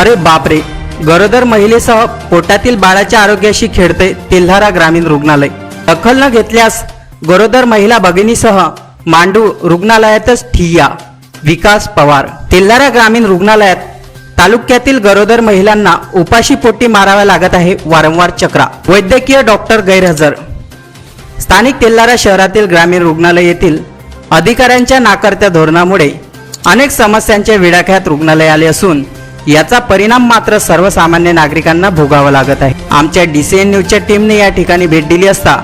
अरे बापरे गरोदर महिलेसह पोटातील बाळाच्या आरोग्याशी खेळते तेल्हारा ग्रामीण रुग्णालय. दखल न घेतल्यास गरोदर महिला भगिनीसह मांडू रुग्णालयातच ठिय्या. विकास पवार. तेल्हारा ग्रामीण रुग्णालयात तालुक्यातील गरोदर महिलांना उपाशी पोटी माराव्या लागत आहे वारंवार चक्रा. वैद्यकीय डॉक्टर गैरहजर. स्थानिक तेल्हारा शहरातील ग्रामीण रुग्णालय येथील अधिकाऱ्यांच्या नाकारत्या धोरणामुळे अनेक समस्यांच्या विडाख्यात रुग्णालय आले असून याचा परिणाम मात्र सर्वसामान्य नागरिकांना भोगावा लागत आहे. आमच्या डीसीएन न्यूजच्या टीमने या ठिकाणी भेट दिली असता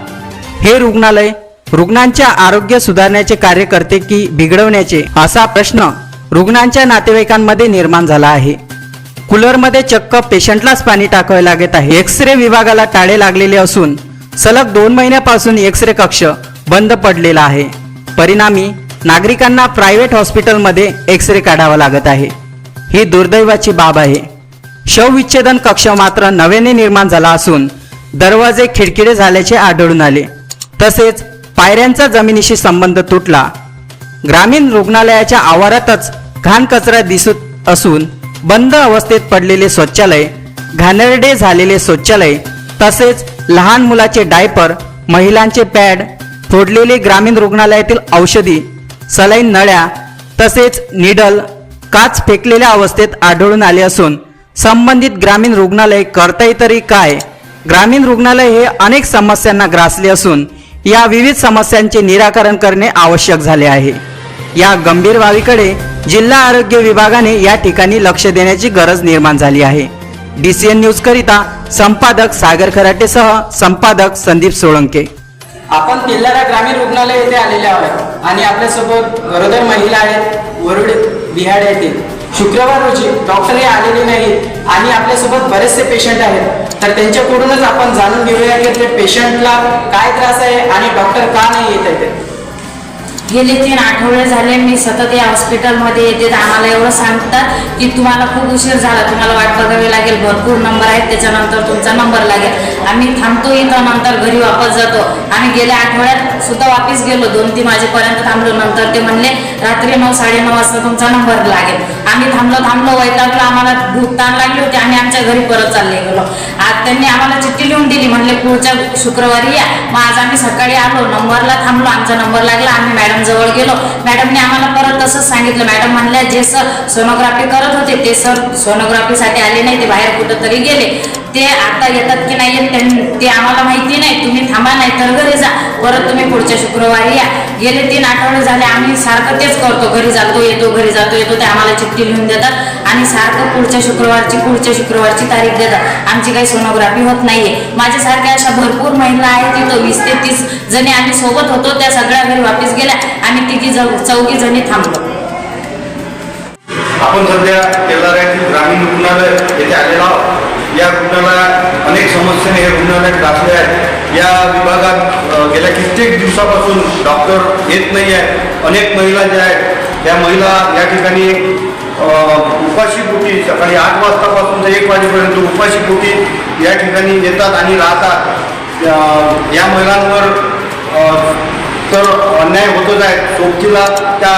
हे रुग्णालय रुग्णांच्या आरोग्य सुधारण्याचे कार्य करते की बिघडवण्याचे असा प्रश्न रुग्णांच्या नातेवाईकांमध्ये निर्माण झाला आहे. कूलरमध्ये चक्क पेशंटलाच पाणी टाकावे लागत आहे. एक्स रे विभागाला टाळे लागलेले असून सलग दोन महिन्यापासून एक्स रे कक्ष बंद पडलेला आहे. परिणामी नागरिकांना प्रायव्हेट हॉस्पिटलमध्ये एक्स रे काढावा लागत आहे. ही दुर्दैवाची बाब आहे. शवविच्छेदन कक्ष मात्र नव्याने निर्माण झाला असून दरवाजे खिडकिडे झाल्याचे आढळून आले. तसेच पायऱ्यांचा जमिनीशी संबंध तुटला. ग्रामीण रुग्णालयाच्या आवारातच घाण कचरा दिसत असून बंद अवस्थेत पडलेले शौचालय घाणेरडे झालेले शौचालय तसेच लहान मुलाचे डायपर महिलांचे पॅड फोडलेले ग्रामीण रुग्णालयातील औषधी सलाईन नळ्या तसेच निडल काच फेकलेल्या अवस्थेत आढळून आले असून संबंधित ग्रामीण रुग्णालय करताय तरी काय? ग्रामीण रुग्णालय हे अनेक समस्यांना ग्रासले असून या विविध समस्यांचे निराकरण करणे आवश्यक झाले आहे. या गंभीर बाबीकडे जिल्हा आरोग्य विभागाने या ठिकाणी लक्ष देण्याची गरज निर्माण झाली आहे. डीसीएन न्यूज करिता संपादक सागर खराटेसह संपादक संदीप सोळंके. आपण किल्लारा ग्रामीण रुग्णालय येथे आलेले आहोत आणि आपल्यासोबत गरोदर महिला आहेत वरुड बिहाड येथील शुक्रवार रोजी डॉक्टर हे आलेले नाहीत आणि आपल्यासोबत बरेचसे पेशंट आहेत. तर त्यांच्याकडूनच आपण जाणून घेऊया की ते पेशंटला काय त्रास आहे आणि डॉक्टर का नाही येत आहेत. गेले तीन आठवडे झाले मी सतत या हॉस्पिटलमध्ये येते. तर आम्हाला एवढं सांगतात की तुम्हाला खूप उशीर झाला. तुम्हाला वाट बघावी लागेल. भरपूर नंबर आहेत. त्याच्यानंतर तुमचा नंबर लागेल. आम्ही थांबतो इथं नंतर घरी वापस जातो. आणि गेल्या आठवड्यात सुद्धा वापस गेलो. दोन तीन वाजेपर्यंत थांबलो. नंतर ते म्हणले रात्री नऊ साडेनऊ वाजता तुमचा नंबर लागेल. आम्ही थांबलो थांबलो वैतागलो. आम्हाला भूक ताण लागली होती आम्ही आमच्या घरी परत चालले गेलो. आज त्यांनी आम्हाला चिठ्ठी लिहून दिली. म्हणले पुढच्या शुक्रवारी या. मग आज आम्ही सकाळी आलो. नंबरला थांबलो. आमचा नंबर लागला. आम्ही मॅडम जवळ गेलो. मॅडमने आम्हाला परत तसंच सांगितलं. मॅडम म्हणल्या जे सर सोनोग्राफी करत होते ते सर सोनोग्राफीसाठी आले नाही. ते बाहेर कुठं तरी गेले. ते आता येतात की नाही येत ते आम्हाला माहिती नाही. तुम्ही थांबा नाही तर घरी जा. परत तुम्ही पुढच्या शुक्रवारी या. गेले तीन आठवडे झाले आम्ही सारखं तेच करतो. घरी जातो येतो घरी जातो येतो ते आम्हाला चिठ्ठी लिहून देतात. आणि सारखं पुढच्या शुक्रवारची पुढच्या शुक्रवारची तारीख देतात. आमची काही सोनोग्राफी होत नाहीये. माझ्यासारख्या अशा भरपूर महिला आहेत तिथं वीस ते तीस जणी आम्ही सोबत होतो. त्या सगळ्या घरी वापस गेल्या आणि तिघी चौघी जणी थांबलो. आपण सध्या तेलारा ग्रामीण रुग्णालय येथे आलेलो आहोत. या रुग्णालयात अनेक समस्याने हे रुग्णालयात ग्रासले आहेत. या विभागात गेल्या कित्येक दिवसापासून डॉक्टर येत नाही आहे अनेक महिला ज्या आहेत त्या महिला या ठिकाणी उपाशी पोटी सकाळी आठ वाजतापासून ते एक वाजेपर्यंत उपाशी पोटी या ठिकाणी येतात आणि राहतात. या- महिलांवर तर अन्याय होतच आहे. सोबतीला त्या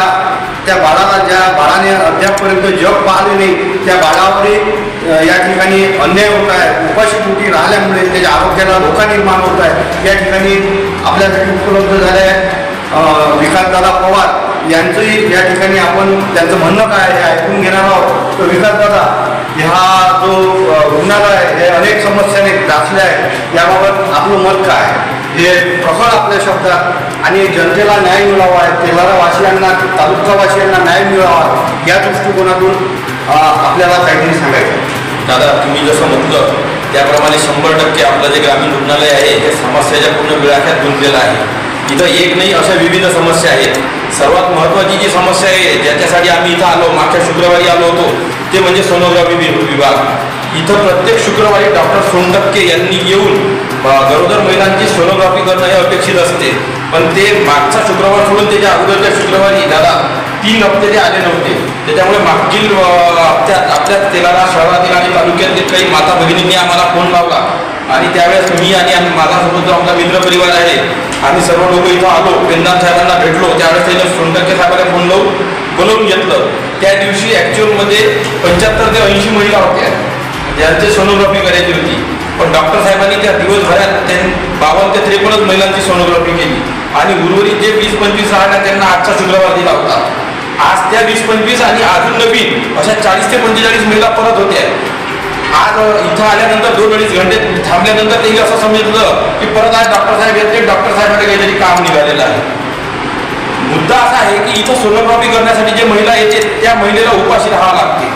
त्या बाळाला ज्या बाळाने अद्यापपर्यंत जग पाहिले नाही त्या बाळावरही या ठिकाणी अन्याय होत आहे उपाशी उपाशीपोटी राहिल्यामुळे त्याच्या आरोग्याला धोका निर्माण होत आहे. या ठिकाणी आपल्यासाठी उपलब्ध झाले विकास अ, विकासदादा पवार यांचंही या ठिकाणी आपण त्यांचं म्हणणं काय हे ऐकून घेणार आहोत. तर विकासदादा हा जो रुग्णालय आहे हे अनेक समस्याने ग्रासले आहे. याबाबत आपलं मत काय हे प्रखर आपल्या शब्दात आणि जनतेला न्याय मिळावा आहे तेलारा वासियांना तालुकावासियांना न्याय मिळावा या दृष्टिकोनातून आपल्याला काहीतरी सांगायचं दादा तुम्ही जसं म्हटलं त्याप्रमाणे शंभर टक्के आपलं जे ग्रामीण रुग्णालय आहे हे समस्याच्या पूर्ण विळाख्यात गुंतलेलं आहे. इथं एक नाही अशा विविध समस्या आहेत. सर्वात महत्त्वाची जी समस्या आहे ज्याच्यासाठी आम्ही इथं आलो मागच्या शुक्रवारी आलो होतो ते म्हणजे सोनोग्राफी विभाग. इथं प्रत्येक शुक्रवारी डॉक्टर सोनटक्के यांनी येऊन गरोदर महिलांची सोनोग्राफी करणं हे अपेक्षित असते. पण ते मागचा शुक्रवार सोडून त्याच्या अगोदरच्या शुक्रवारी दादा तीन हप्ते ते आले नव्हते त्याच्यामुळे मागील हप्त्यात आपल्या तेलारा शहरातील आणि तालुक्यातील काही माता भगिनींनी आम्हाला फोन लावला. आणि त्यावेळेस मी आणि आम्ही माझ्यासोबत जो आपला मित्र परिवार आहे आम्ही सर्व लोक इथं आलो पेंदान साहेबांना भेटलो त्यावेळेस त्याने सोनटक्के साहेबांना फोन लावून बोलवून घेतलं. त्या दिवशी ॲक्च्युअलमध्ये पंच्याहत्तर ते ऐंशी महिला होत्या. ज्यांची सोनोग्राफी करायची होती. पण डॉक्टर साहेबांनी त्या दिवसभरात त्यांनी बावन्न ते त्रेपन्नच महिलांची सोनोग्राफी केली. आणि उर्वरित जे वीस पंचवीस राहणार त्यांना आजचा शुक्रवार दिला होता. आज त्या वीस पंचवीस आणि अजून नवीन अशा चाळीस ते पंचेचाळीस महिला परत होत्या. आज इथं आल्यानंतर दोन अडीच घंटे थांबल्यानंतर त्यांनी असं समजलं की परत आज डॉक्टर साहेब येते डॉक्टर साहेबांकडे काहीतरी काम निघालेलं आहे. मुद्दा असा आहे की इथं सोनोग्राफी करण्यासाठी जे महिला येते त्या महिलेला उपाशी राहावं लागते.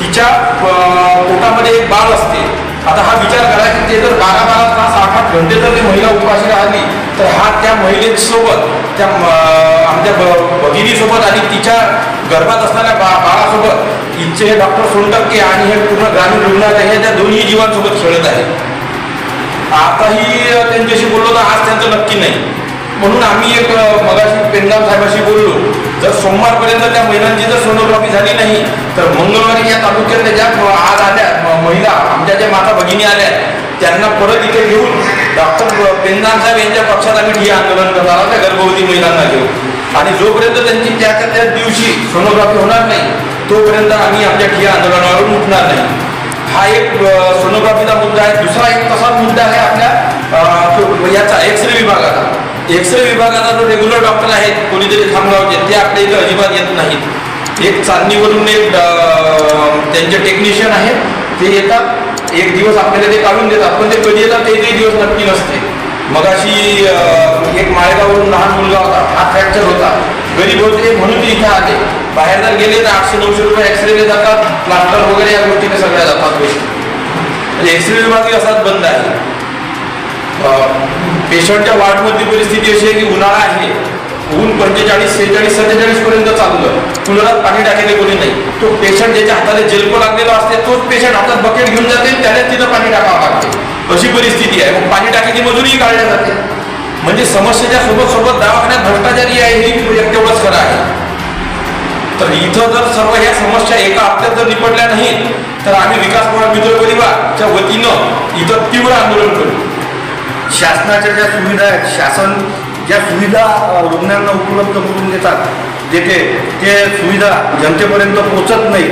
तिच्या पोटामध्ये एक बाळ असते. आता हा विचार करा की ते जर बारा बारा तास आठ आठ घंटे जर ती महिला उपवाशी राहिली तर हा त्या महिलेसोबत त्या आमच्या भगिनीसोबत आणि तिच्या गर्भात असणाऱ्या बा बाळासोबत इथचे हे डॉक्टर सोनटक्के आणि हे पूर्ण ग्रामीण रुग्णालय हे त्या दोन्ही जीवांसोबत खेळत आहे. आताही त्यांच्याशी बोललो तर आज त्यांचं नक्की नाही. म्हणून आम्ही एक मगाशी पेंडाम साहेबाशी बोललो जर सोमवारपर्यंत त्या महिलांची जर सोनोग्राफी झाली नाही तर मंगळवारी या तालुक्यातल्या ज्या आज आल्या महिला आमच्या ज्या माता भगिनी आल्या त्यांना परत इथे घेऊन डॉक्टर पेंदाम साहेब यांच्या पक्षात आम्ही ठिय्या आंदोलन करणार त्या गर्भवती महिलांना घेऊन. आणि जोपर्यंत त्यांची त्या त्या दिवशी सोनोग्राफी होणार नाही तोपर्यंत आम्ही आमच्या ठिया आंदोलनावरून उठणार नाही. हा एक सोनोग्राफीचा मुद्दा आहे. दुसरा एक तसाच मुद्दा आहे आपल्या तो याचा एक्सरे विभागाचा. एक्सरे विभागाचा जो रेग्युलर डॉक्टर आहेत कोणीतरी खामगावचे ते आपल्या इथे अजिबात येत नाहीत. एक चांदणीवरून एक त्यांचे टेक्निशियन आहेत ते येतात एक दिवस आपल्याला ते काढून देतात पण ते कधी येतात ते ते दिवस नक्की नसते. मगाशी एक माळेगाववरून लहान मुलगा होता हात फ्रॅक्चर होता. गरीब होते म्हणून ते इथे आले. बाहेर जर गेले तर आठशे नऊशे रुपये एक्सरे जातात प्लास्टर वगैरे या गोष्टीने सगळ्या जातात गोष्टी म्हणजे एक्सरे विभागही असाच बंद आहे. पेशंटच्या वार्डमधली परिस्थिती अशी आहे की उन्हाळा आहे. ऊन पंचेचाळीस सेहेचाळीस सत्तेचाळीस पर्यंत चाललं. कुलरात पाणी टाकले कोणी नाही. तो पेशंट ज्याच्या हाताला जेलको लागलेला असते तोच पेशंट हातात बकेट घेऊन जाते त्यालाच तिथं पाणी टाकावं लागते. अशी परिस्थिती आहे. मग पाणी टाकायची मजुरी काढल्या जाते. म्हणजे समस्येच्या सोबत सोबत दवाखान्यात भ्रष्टाचारी आहे ही प्रोजेक्ट तेवढंच खरं आहे. तर इथं जर सर्व ह्या समस्या एका हप्त्यात जर निपटल्या नाही तर आम्ही विकास पवार मित्र परिवारच्या वतीनं इथं तीव्र आंदोलन करू. शासनाच्या ज्या सुविधा आहेत शासन ज्या सुविधा रुग्णांना उपलब्ध करून देतात देते ते सुविधा जनतेपर्यंत पोचत नाही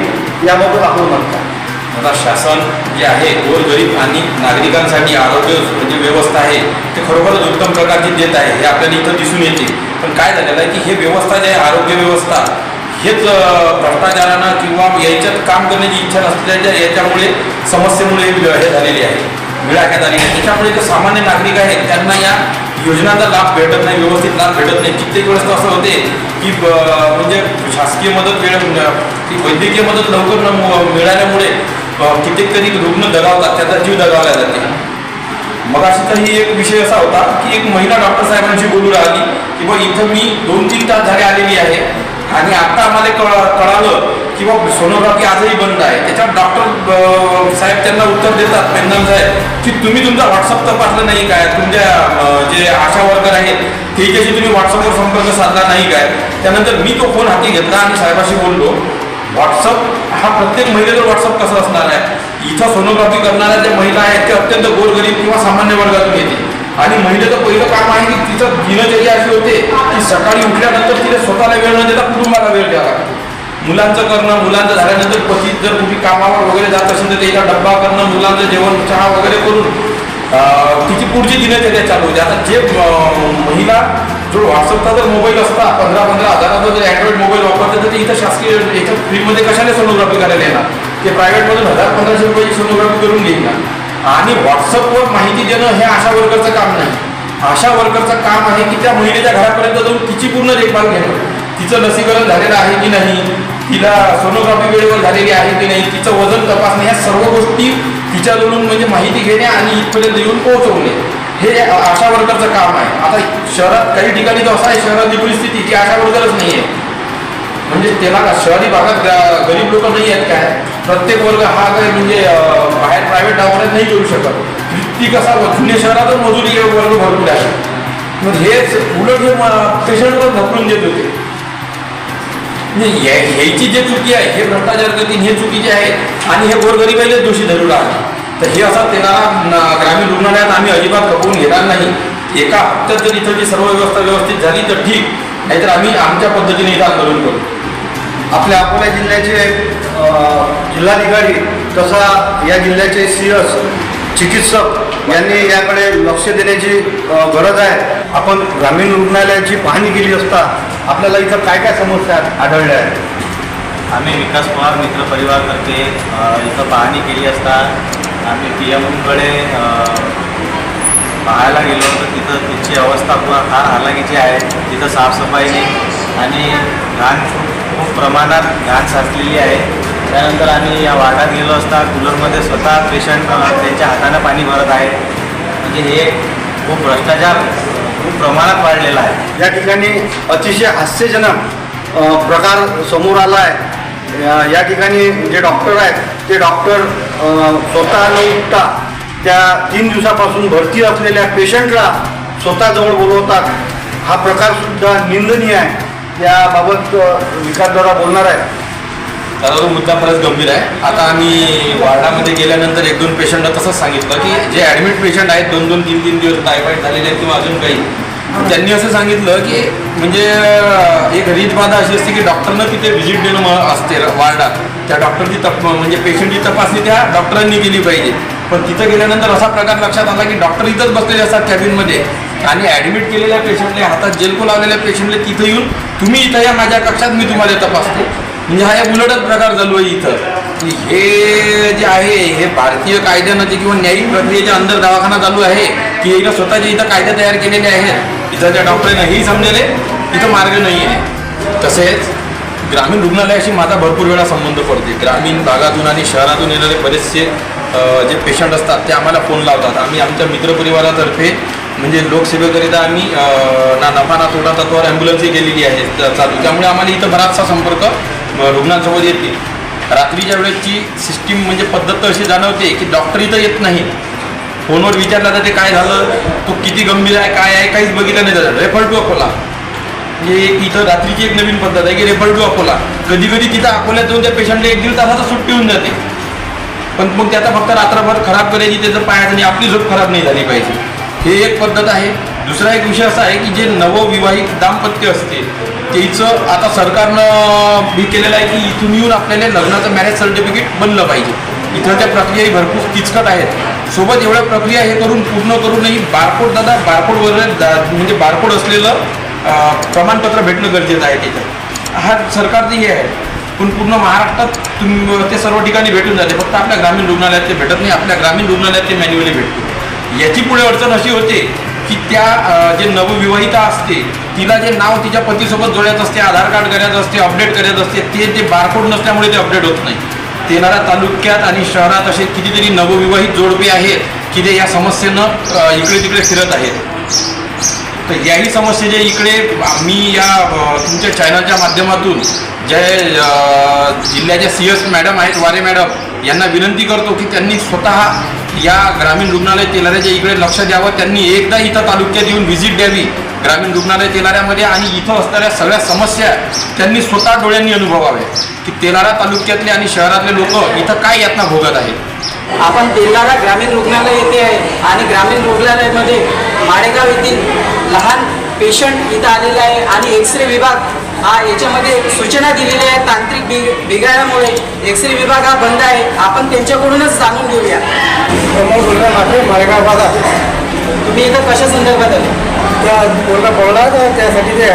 याबाबत आपण म्हणतात आता शासन जे आहे गोरगरीब आणि नागरिकांसाठी आरोग्य म्हणजे व्यवस्था आहे ते खरोखरच उत्तम प्रकारची देत आहे हे आपल्याला इथं दिसून येते. पण काय झालेलं आहे की हे व्यवस्था जे आहे आरोग्य व्यवस्था हेच भ्रष्टाचारानं किंवा याच्यात काम करण्याची इच्छा नसल्याच्या याच्यामुळे समस्येमुळे हे झालेली आहे. विळाख्यात आलेली आहे. त्याच्यामुळे जे सामान्य नागरिक आहेत त्यांना या योजनांचा लाभ भेटत नाही व्यवस्थित लाभ भेटत नाही. कित्येक वेळेस तर असं होते की ब- म्हणजे शासकीय मदत वेळ की वैद्यकीय मदत लवकर न मिळाल्यामुळे कित्येक तरी रुग्ण दगावतात त्याचा जीव दगावला जाते. मग अशी तर ही एक विषय असा होता की एक महिला डॉक्टर साहेबांशी बोलू राहिली की बा इथं मी दोन तीन तास झाले आलेली आहे आणि आता आम्हाला कळ कळालं किंवा सोनोग्राफी आजही बंद आहे. त्याच्यावर डॉक्टर साहेब त्यांना उत्तर देतात पेन्नम साहेब की तुम्ही तुमचा व्हॉट्सअप तपासला नाही काय? तुमच्या जे आशा वर्कर आहेत त्याच्याशी तुम्ही व्हॉट्सअपवर संपर्क साधला नाही काय? त्यानंतर मी तो फोन हाती घेतला आणि साहेबाशी बोललो. व्हॉट्सअप हा प्रत्येक महिलेचं व्हॉट्सअप कसा असणार आहे? इथं सोनोग्राफी करणाऱ्या ज्या महिला आहेत ते अत्यंत गोरगरीब किंवा सामान्य वर्गातून येते. आणि महिलेचं पहिलं काम आहे की तिचं दिनचर्या अशी होते की सकाळी उठल्यानंतर तिला स्वतःला वेळ न देता कुटुंबाला वेळ द्यावा लागतो. मुलांचं करणं मुलांचं झाल्यानंतर पती जर कुठे कामावर वगैरे जात असेल तर त्याचा डब्बा करणं मुलांचं जेवण चहा वगैरे करून तिची पुढची दिनचर्या चालू होते. आता जे महिला जो व्हॉट्सअपचा जर मोबाईल असता पंधरा पंधरा हजाराचा जर अँड्रॉइड मोबाईल वापरतात तर ते इथं शासकीय याच्या फ्रीमध्ये कशाने सोनोग्राफी करायला येणार? ते प्रायव्हेटमधून हजार पंधराशे रुपयाची सोनोग्राफी करून घेईल ना. आणि व्हॉट्सअपवर माहिती देणं हे आशा वर्करचं काम नाही. आशा वर्करचं काम आहे की त्या महिलेच्या घरापर्यंत जाऊन तिची पूर्ण देखभाल घेणं. तिचं लसीकरण झालेलं आहे की नाही तिला सोनोग्राफी वेळेवर झालेली आहे की नाही तिचं वजन तपासणे ह्या सर्व गोष्टी तिच्याजवळून म्हणजे माहिती घेणे आणि इथपर्यंत येऊन पोहोचवणे हे आशा वर्करचं काम आहे. आता शहरात काही ठिकाणी तर असं आहे शहरातली परिस्थिती ती आशा वर्करच नाही आहे. म्हणजे त्याला शहरी भागात गरीब लोक नाही आहेत काय? प्रत्येक वर्ग हा काय म्हणजे बाहेर प्रायव्हेट दवाखान्यात नाही करू शकत. ती कसा जुने शहरातच मजुरी वर्ग भरपूर आहे. मग हेच उलट हे पेशंटवर ढकलून देत होते. ह्याची जे चुकी आहे हे भ्रष्टाचार करतील हे चुकीचे आहे आणि हे गोरगरिबाईलाच दोषी धरू राहिले तर हे असं त्यांना ग्रामीण रुग्णालयात आम्ही अजिबात खपवून घेणार नाही. एका हप्त्यात जर इथं जी सर्व व्यवस्था व्यवस्थित झाली तर ठीक नाहीतर आम्ही आमच्या पद्धतीने इथं आंदोलन करू. आपल्या अकोला जिल्ह्याचे जिल्हाधिकारी तसा या जिल्ह्याचे सी एस चिकित्सक यांनी याकडे लक्ष देण्याची गरज आहे. आपण ग्रामीण रुग्णालयाची पाहणी केली असता आपल्याला इथं काय काय समस्या आढळल्या आहेत? आम्ही विकास पवार मित्र परिवारतर्फे इथं पाहणी केली असता आम्ही पी एमकडे पाहायला गेलो तर तिथं तिची अवस्था पुरा फार हालाकीची आहे. तिथं साफसफाई नाही आणि घाण खूप खूप प्रमाणात घाण साचलेली आहे. त्यानंतर आम्ही या वार्डात गेलो असता. कूलरमध्ये स्वतः पेशंट त्यांच्या हातानं पाणी भरत आहे म्हणजे हे खूप भ्रष्टाचार खूप प्रमाणात वाढलेला आहे. या ठिकाणी अतिशय हास्यजनक प्रकार समोर आला आहे या- ठिकाणी जे डॉक्टर आहेत ते डॉक्टर स्वतः न उठता त्या तीन दिवसापासून भरती असलेल्या पेशंटला स्वतःजवळ बोलवतात. हा प्रकारसुद्धा निंदनीय आहे. याबाबत अ, विकासद्वारा बोलणार आहे त्याचा तो मुद्दा खरंच गंभीर आहे. आता आम्ही वार्डामध्ये गेल्यानंतर एक दोन पेशंटला तसंच सांगितलं की जे ॲडमिट पेशंट आहेत दोन दोन तीन तीन दिवस टायफॉईड झालेले आहेत किंवा अजून काही त्यांनी असं सांगितलं की म्हणजे एक एक रीतबाधा अशी असते की डॉक्टरनं तिथे व्हिजिट देणं असते वार्डात. त्या डॉक्टरची तप म्हणजे पेशंटची तपासणी त्या डॉक्टरांनी केली पाहिजे. पण तिथं गेल्यानंतर असा प्रकार लक्षात आला की डॉक्टर इथंच बसलेले असतात कॅबिनमध्ये आणि ॲडमिट केलेल्या पेशंटने हातात जेलको लावलेल्या पेशंटने तिथं येऊन तुम्ही इथं या माझ्या कक्षात मी तुम्हाला तपासतो. म्हणजे हा एक उलटच प्रकार चालू आहे इथं. हे जे आहे हे भारतीय कायद्यानं जे किंवा न्यायिक प्रक्रियेच्या अंदर दवाखाना चालू आहे की इथं स्वतःचे इथं कायदे तयार केलेले आहेत. इथं त्या डॉक्टरांना हेही समजले इथं मार्ग नाही आहे तसेच ग्रामीण रुग्णालयाशी माझा भरपूर वेळा संबंध पडते ग्रामीण भागातून आणि शहरातून येणारे बरेचसे जे पेशंट असतात ते आम्हाला फोन लावतात. आम्ही आमच्या मित्रपरिवारातर्फे म्हणजे लोकसेवेकरिता आम्ही ना नफा ना तोटा तत्वावर ॲम्ब्युलन्सही केलेली आहे चालू. त्यामुळे आम्हाला इथं बराचसा संपर्क रुग्णांसोबत येते रात्रीच्या वेळेची सिस्टीम म्हणजे पद्धत तर अशी जाणवते की डॉक्टर इथं येत नाही. फोनवर विचारलं ते काय झालं? तो किती गंभीर आहे काय आहे काहीच बघितलं नाही झालं रेफर टू अकोला. म्हणजे एक इथं रात्रीची एक नवीन पद्धत आहे की रेफर टू अकोला. कधी कधी तिथं अकोल्यात जाऊन त्या पेशंटला एक दीड तासाचा सुट्टी होऊन जाते. पण मग त्याचा फक्त रात्रभर खराब करायची त्याचं पायाचं आणि आपली झोप खराब नाही झाली पाहिजे. हे एक पद्धत आहे. दुसरा एक विषय असा आहे की जे नवविवाहित दाम्पत्य असते त्याचं आता सरकारनं भी केलेलं आहे की इथून येऊन आपल्याला लग्नाचं मॅरेज सर्टिफिकेट बनलं पाहिजे. इथं त्या प्रक्रियाही भरपूर किचकट आहेत. सोबत एवढ्या प्रक्रिया हे करून पूर्ण करूनही बारकोड दादा बारकोडवर म्हणजे बारकोड असलेलं प्रमाणपत्र भेटणं गरजेचं आहे त्याच्यात. हा सरकारचं हे आहे. पण पूर्ण महाराष्ट्रात तुम ते सर्व ठिकाणी भेटून जाते. फक्त आपल्या ग्रामीण रुग्णालयात ते भेटत नाही आपल्या ग्रामीण रुग्णालयात ते मॅन्युअली भेटते. याची पुढे अडचण अशी होते की त्या जे नवविवाहिता असते तिला जे नाव तिच्या पतीसोबत जोडायचं असते आधार कार्ड करायचं असते अपडेट करायचं असते ते ते बारकोड नसल्यामुळे ते अपडेट होत नाही. तेनारा तालुक्यात आणि शहरात असे कितीतरी नवविवाहित जोडपे आहेत की ते या समस्येनं इकडे तिकडे फिरत आहेत. तर याही समस्येच्या इकडे आम्ही या तुमच्या चॅनलच्या माध्यमातून जे जिल्ह्याच्या सी एस मॅडम आहेत वारे मॅडम यांना विनंती करतो की त्यांनी स्वतः या ग्रामीण रुग्णालय तेलाऱ्याच्या इकडे लक्ष द्यावं. त्यांनी एकदा इथं तालुक्यात येऊन व्हिजिट द्यावी. ग्रामीण रुग्णालय तेलाऱ्यामध्ये आणि इथं असणाऱ्या सगळ्या समस्या त्यांनी स्वतः डोळ्यांनी अनुभवावे की तेलारा तालुक्यातले आणि शहरातले लोक इथं काय यातना भोगत आहेत? आपण तेलारा ग्रामीण रुग्णालय येथे आहे आणि ग्रामीण रुग्णालयामध्ये माळेगाव येथील लहान पेशंट इथं आलेला आहे आणि एक्सरे विभाग हा याच्यामध्ये सूचना दिलेली आहे तांत्रिक बिग बिघाडामुळे. एक्सरे विभाग हा बंद आहे. आपण त्यांच्याकडूनच जाणून घेऊया. तुम्ही इथं कशा संदर्भात आले? त्या पोरगा पडला तर त्यासाठी ते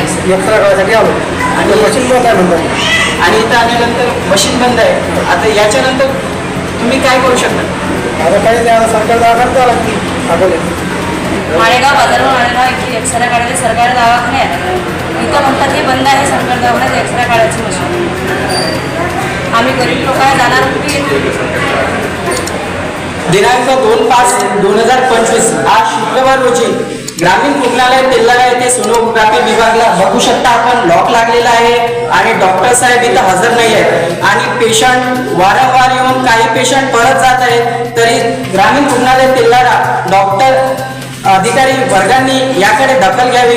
एक्स्ट्रा करायसाठी आलो. आणि मशीन बंद आहे म्हणतात. आणि इथं आल्यानंतर मशीन बंद आहे. आता याच्यानंतर तुम्ही काय करू शकता? आता काही त्या सरकार दवाखान्यात द्यावं लागते अकोले माळेगाव बाजारवर माळेगाव इथे एक्सरे काढायचे सरकारी दवाखान्यात. लोक म्हणतात हे बंद आहे सरकारी दवाखान्यात एक्सरे काढायची मशीन आम्ही गरीब लोक आहे जाणार कुठे? दिनांक दोन पाच दोन हजार पंचवीस आज शुक्रवार रोजी ग्रामीण रुग्णालय तेल्लारा येथे सोनोग्राफी विभागला बघू शकता आपण लॉक लागलेला आहे आणि डॉक्टर साहेब इथं हजर नाही आहेत आणि पेशंट वारंवार येऊन काही पेशंट परत जात आहेत तरी ग्रामीण रुग्णालय तेल्लारा डॉक्टर अधिकारी वर्गांनी याकडे दखल घ्यावी.